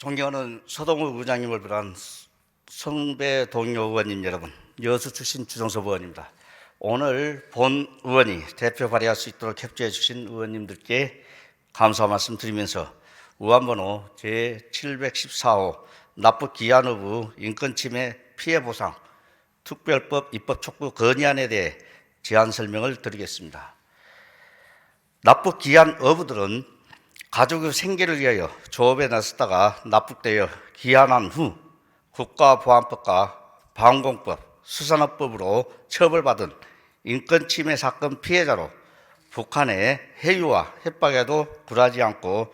존경하는 서동우 의장님을 비롯한 성배 동료 의원님 여러분, 여수 출신 주정섭 의원입니다. 오늘 본 의원이 대표 발의할 수 있도록 협조해 주신 의원님들께 감사 말씀 드리면서 의안번호 제714호 납북 기한 의무 인권침해 피해 보상 특별법 입법 촉구 건의안에 대해 제안 설명을 드리겠습니다. 납북 기한 어부들은 가족의 생계를 위하여 조업에 나섰다가 납북되어 기한한 후 국가보안법과 방공법, 수산업법으로 처벌받은 인권침해 사건 피해자로 북한의 해유와 협박에도 굴하지 않고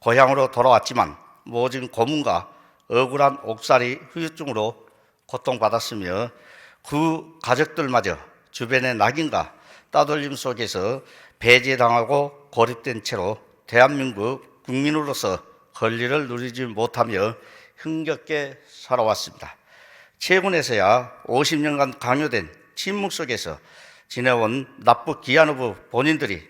고향으로 돌아왔지만 모진 고문과 억울한 옥살이 후유증으로 고통받았으며 그 가족들마저 주변의 낙인과 따돌림 속에서 배제당하고 고립된 채로 대한민국 국민으로서 권리를 누리지 못하며 흥겹게 살아왔습니다. 최근에서야 50년간 강요된 침묵 속에서 지내온 납북 기한후부 본인들이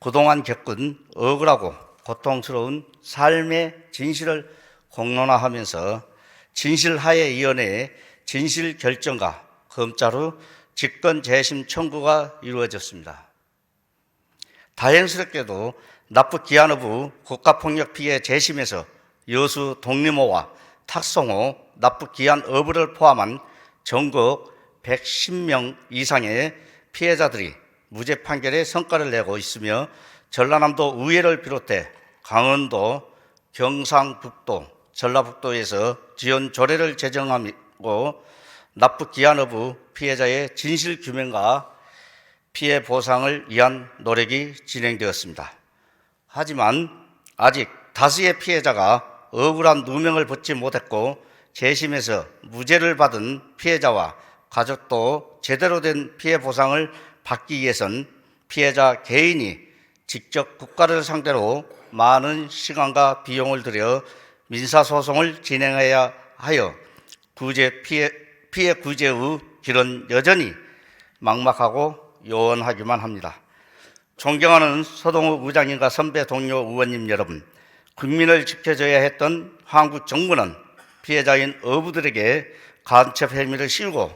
그동안 겪은 억울하고 고통스러운 삶의 진실을 공론화하면서 진실하에위원회의 진실 결정과 검찰 후 직권 재심 청구가 이루어졌습니다. 다행스럽게도 납북 기한후부 국가폭력 피해 재심에서 여수 독립호와 탁송호 납북 기한 어부를 포함한 전국 110명 이상의 피해자들이 무죄 판결의 성과를 내고 있으며 전라남도 의회를 비롯해 강원도, 경상북도, 전라북도에서 지원 조례를 제정하고 납북 기한 어부 피해자의 진실 규명과 피해 보상을 위한 노력이 진행되었습니다. 하지만 아직 다수의 피해자가 억울한 누명을 벗지 못했고 재심에서 무죄를 받은 피해자와 가족도 제대로 된 피해 보상을 받기 위해선 피해자 개인이 직접 국가를 상대로 많은 시간과 비용을 들여 민사소송을 진행해야 하여 구제 피해, 피해 구제의 길은 여전히 막막하고 요원하기만 합니다. 존경하는 서동우 의장님과 선배 동료 의원님 여러분, 국민을 지켜줘야 했던 한국 정부는 피해자인 어부들에게 간첩 혐의를 씌우고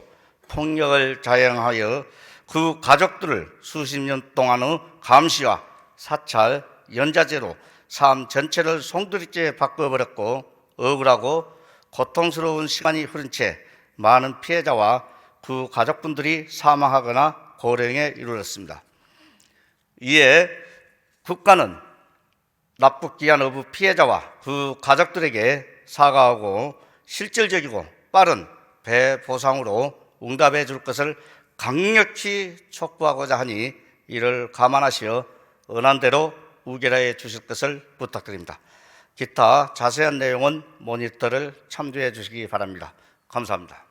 폭력을 자행하여 그 가족들을 수십 년 동안의 감시와 사찰, 연자제로 삶 전체를 송두리째 바꿔버렸고 억울하고 고통스러운 시간이 흐른 채 많은 피해자와 그 가족분들이 사망하거나 고령에 이르렀습니다. 이에 국가는 납북 기한 어부 피해자와 그 가족들에게 사과하고 실질적이고 빠른 배 보상으로 응답해 줄 것을 강력히 촉구하고자 하니 이를 감안하시어 언한대로 우결해 주실 것을 부탁드립니다. 기타 자세한 내용은 모니터를 참조해 주시기 바랍니다. 감사합니다.